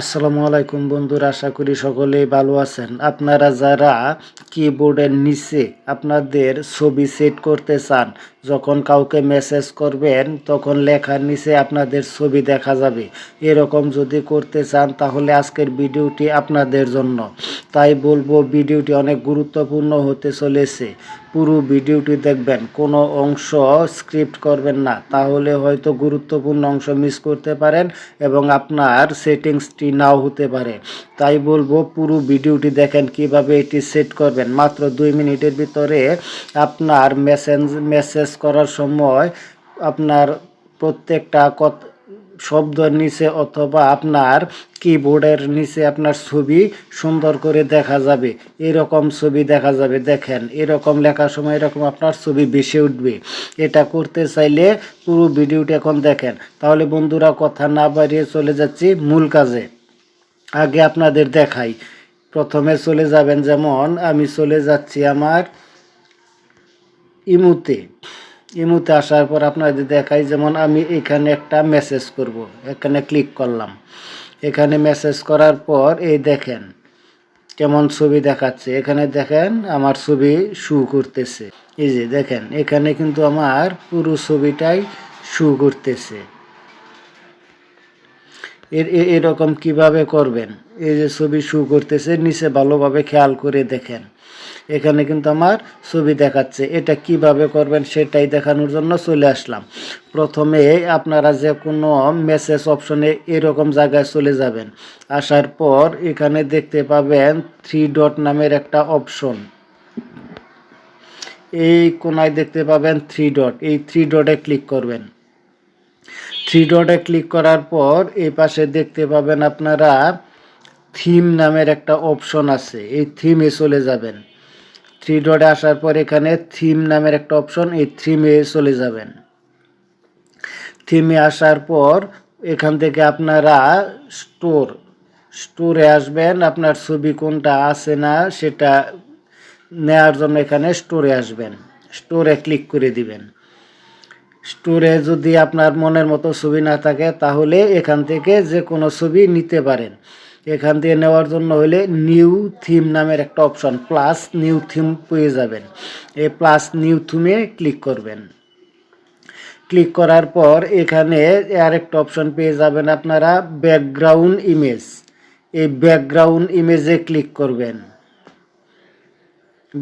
আসসালামু আলাইকুম বন্ধুরা, আশা করি সকলেই ভালো আছেন। আপনারা যারা কিবোর্ডের নিচে আপনাদের ছবি সেট করতে চান, যখন কাউকে মেসেজ করবেন, তখন লেখার নিচে আপনাদের ছবি দেখা যাবে। এরকম যদি করতে চান, তাহলে আজকের ভিডিওটি আপনাদের জন্য। তাই বলব, ভিডিওটি অনেক গুরুত্বপূর্ণ হতে চলেছে। পুরো ভিডিওটি দেখবেন। কোনো অংশ স্ক্রিপ্ট করবেন না। তাহলে হয়তো গুরুত্বপূর্ণ অংশ মিস করতে পারেন এবং আপনার সেটিংসটি নাও হতে পারে। তাই বলব, পুরো ভিডিওটি দেখেন কীভাবে এটি সেট করবেন। মাত্র দুই মিনিটের ভিতরে আপনার মেসেজ মেসেজ করার সময় আপনার প্রত্যেকটা কত শব্দের নিচে অথবা আপনার কিবোর্ডের নিচে আপনার ছবি সুন্দর করে দেখা যাবে। এরকম ছবি দেখা যাবে, দেখেন। এরকম লেখার সময় এরকম আপনার ছবি বেশি উঠবে। এটা করতে চাইলে পুরো ভিডিওটা এখন দেখেন। তাহলে বন্ধুরা, কথা না বাড়িয়ে চলে যাচ্ছি মূল কাজে। আগে আপনাদের দেখাই। প্রথমে চলে যাবেন যেমন, আমি চলে যাচ্ছি আমার ইমুতে। ইমুতে আসার পর আপনাদের দেখাই, যেমন আমি এখানে একটা মেসেজ করব। এখানে ক্লিক করলাম। এখানে মেসেজ করার পর এই দেখেন, কেমন ছবি দেখাচ্ছে। এখানে দেখেন, আমার ছবি শু করতেছে। এই যে দেখেন, এখানে কিন্তু আমার পুরো ছবিটাই শু করতেছে। এর এরকম কীভাবে করবেন? এই যে ছবি শু করতেছে, নিচে ভালোভাবে খেয়াল করে দেখেন। এখানে কিন্তু আমার ছবি দেখাচ্ছে। এটা কীভাবে করবেন সেটাই দেখানোর জন্য চলে আসলাম। প্রথমে আপনারা যে কোনো মেসেজ অপশনে এরকম জায়গায় চলে যাবেন। আসার পর এখানে দেখতে পাবেন থ্রি ডট নামের একটা অপশন এই কোনায় দেখতে পাবেন থ্রি ডট এই থ্রি ডটে ক্লিক করবেন। থ্রি ডটে ক্লিক করার পর এই পাশে দেখতে পাবেন আপনারা থিম নামের একটা অপশন আছে। এই থিমে চলে যাবেন। থ্রি ডটে আসার পর এখানে থিম নামের একটা অপশন এই থিমে চলে যাবেন। থিমে আসার পর এখান থেকে আপনারা স্টোর স্টোরে আসবেন। আপনার ছবি কোনটা আছে না সেটা নেওয়ার জন্য এখানে স্টোরে আসবেন। স্টোরে ক্লিক করে দিবেন। স্টোরে যদি আপনার মনের মতো ছবি না থাকে, তাহলে এখান থেকে যে কোনো ছবি নিতে পারেন। এখান থেকে নেওয়ার জন্য হলে নিউ থিম নামের একটা অপশন, প্লাস নিউ থিম পেয়ে যাবেন। এই প্লাস নিউ থিমে ক্লিক করবেন। ক্লিক করার পর এখানে আরেকটা অপশন পেয়ে যাবেন আপনারা ব্যাকগ্রাউন্ড ইমেজ। এই ব্যাকগ্রাউন্ড ইমেজে ক্লিক করবেন।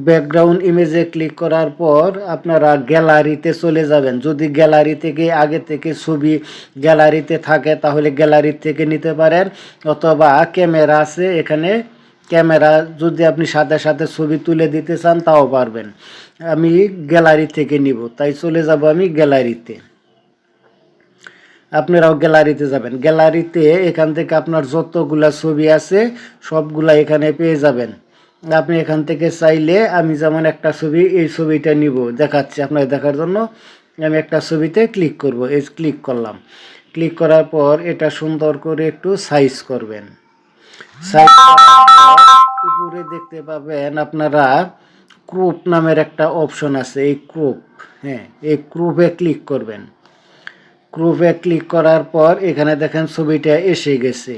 ব্যাকগ্রাউন্ড ইমেজে ক্লিক করার পর আপনারা গ্যালারিতে চলে যাবেন। যদি গ্যালারি থেকে আগে থেকে ছবি গ্যালারিতে থাকে, তাহলে গ্যালারি থেকে নিতে পারেন। অথবা ক্যামেরা আছে, এখানে ক্যামেরা যদি আপনি সাথে সাথে ছবি তুলে দিতে চান, তাও পারবেন। আমি গ্যালারি থেকে নিব, তাই চলে যাব আমি গ্যালারিতে আপনারাও গ্যালারিতে যাবেন। গ্যালারিতে এখান থেকে আপনার যতগুলা ছবি আছে, সবগুলা এখানে পেয়ে যাবেন। আপনি এখান থেকে চাইলে আমি যেমন একটা ছবি, এই ছবিটা নিব, দেখাচ্ছি আপনাকে দেখার জন্য। আমি একটা ছবিতে ক্লিক করব, এই ক্লিক করলাম। ক্লিক করার পর এটা সুন্দর করে একটু সাইজ করবেন। সাইজ উপরে দেখতে পাবেন আপনারা ক্রুপ নামের একটা অপশন আছে, এই ক্রুপ হ্যাঁ এই ক্রুপে ক্লিক করবেন। ক্রুপে ক্লিক করার পর এখানে দেখেন ছবিটা এসে গেছে।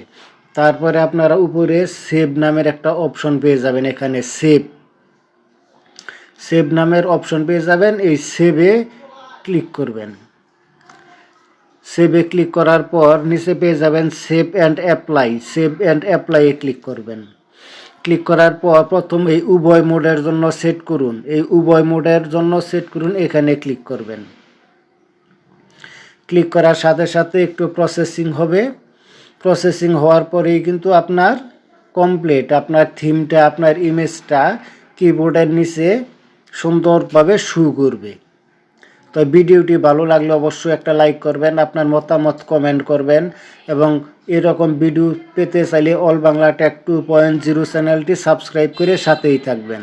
তারপরে আপনারা উপরে সেভ নামের একটা অপশন পেয়ে যাবেন এখানে সেভ সেভ নামের অপশন পেয়ে যাবেন, এই সেভে ক্লিক করবেন। সেভে ক্লিক করার পর নিচে পেয়ে যাবেন save and apply save and অ্যাপ্লাইয়ে click করবেন। ক্লিক করার পর প্রথম এই উভয় মোডের জন্য সেট করুন। এই উভয় মোডের জন্য সেট করুন, এখানে ক্লিক করবেন। ক্লিক করার সাথে সাথে একটু প্রসেসিং হবে। প্রসেসিং হওয়ার পরেই কিন্তু আপনার কমপ্লিট আপনার থিমটা আপনার ইমেজটা কিবোর্ডের নিচে সুন্দরভাবে শু করবে। তো ভিডিওটি ভালো লাগলে অবশ্যই একটা লাইক করবেন, আপনার মতামত কমেন্ট করবেন এবং এরকম ভিডিও পেতে চাইলে all Bangla tech two point zero চ্যানেলটি সাবস্ক্রাইব করে সাথেই থাকবেন।